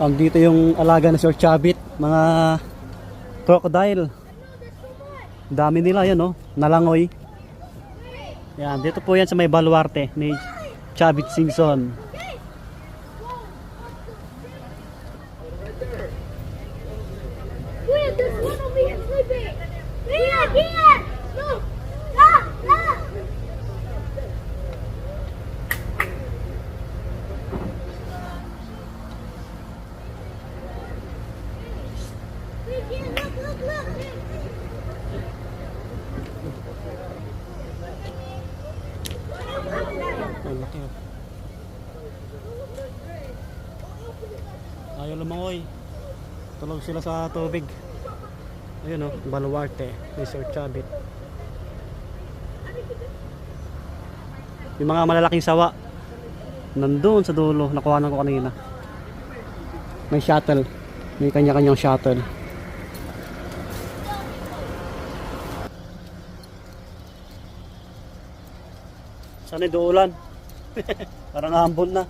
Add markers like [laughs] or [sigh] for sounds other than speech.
Um, dito yung alaga na Sir Chabit, mga crocodile. Dami nila yan, oh. Nalangoy. Yan, dito po yan sa may baluarte ni Chabit Simpson. Kuya, there's one over here sleeping. Here, here. Look. Look, look. Wait, here, look, look, look. Laki, oh. Ayaw lumangoy. Tulog sila sa tubig. Ayun oh, baluarte Sir Chabit. Yung mga malalaking sawa nandun sa dulo, nakuha ko kanina. May shuttle. May kanya-kanyang shuttle. Sana duulan. [laughs] Parang hambon na.